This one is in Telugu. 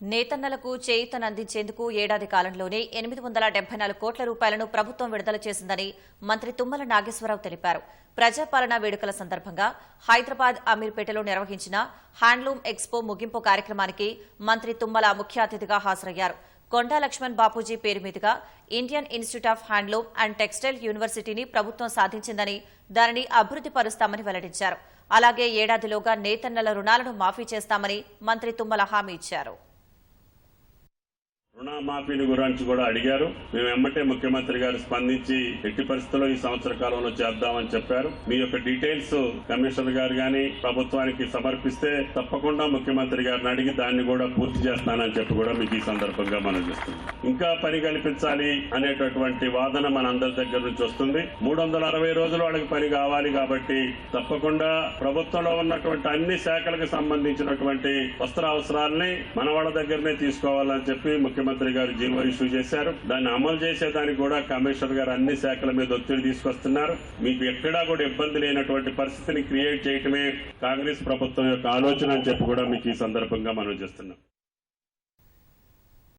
నేతన్నలకు చేయూతనందించేందుకు ఏడాది కాలంలోనే ఎనిమిది వందల డెబ్బై నాలుగు కోట్ల రూపాయలను ప్రభుత్వం విడుదల చేసిందని మంత్రి తుమ్మల నాగేశ్వరరావు తెలిపారు. ప్రజాపాలన వేడుకల సందర్భంగా హైదరాబాద్ అమీర్పేటలో నిర్వహించిన హ్యాండ్లూమ్ ఎక్స్పో ముగింపు కార్యక్రమానికి మంత్రి తుమ్మల ముఖ్య అతిథిగా హాజరయ్యారు. కొండా లక్ష్మణ్ బాపూజీ పేరు మీదుగా Indian institute of handloom and textile యూనివర్సిటీని ప్రభుత్వం సాధించిందని దానిని అభివృద్ది పరుస్తామని వెల్లడించారు. అలాగే ఏడాదిలోగా నేతన్నల రుణాలను మాఫీ చేస్తామని మంత్రి తుమ్మల హామీ ఇచ్చారు. రుణమాఫీని గురించి కూడా అడిగారు. మేము ఎమ్మటే ముఖ్యమంత్రి గారు స్పందించి ఎట్టి పరిస్థితుల్లో ఈ సంవత్సర కాలంలో చేద్దామని చెప్పారు. మీ యొక్క డీటెయిల్స్ కమిషనర్ గారు గాని ప్రభుత్వానికి సమర్పిస్తే తప్పకుండా ముఖ్యమంత్రి గారిని అడిగి దాన్ని కూడా పూర్తి చేస్తానని చెప్పి కూడా మీకు ఈ సందర్భంగా మనం చేస్తున్నాం. ఇంకా పని కల్పించాలి అనేటటువంటి వాదన మన అందరి దగ్గర నుంచి వస్తుంది. మూడు వందల అరవై రోజులు వాళ్ళకి పని కావాలి కాబట్టి తప్పకుండా ప్రభుత్వంలో ఉన్నటువంటి అన్ని శాఖలకు సంబంధించినటువంటి వస్త్ర అవసరాలని మన వాళ్ళ దగ్గరనే తీసుకోవాలని చెప్పి ముఖ్యమంత్రి ముఖ్యమంత్రి గారు జీవో ఇష్యూ చేశారు. దాన్ని అమలు చేసేదానికి కూడా కమిషనర్ గారు అన్ని శాఖల మీద ఒత్తిడి తీసుకొస్తున్నారు. మీకు ఎక్కడా కూడా ఇబ్బంది లేనటువంటి పరిస్థితిని క్రియేట్ చేయటమే కాంగ్రెస్ ప్రభుత్వం యొక్క ఆలోచన అని చెప్పి కూడా మీకు ఈ సందర్భంగా మనం చేస్తున్నాం.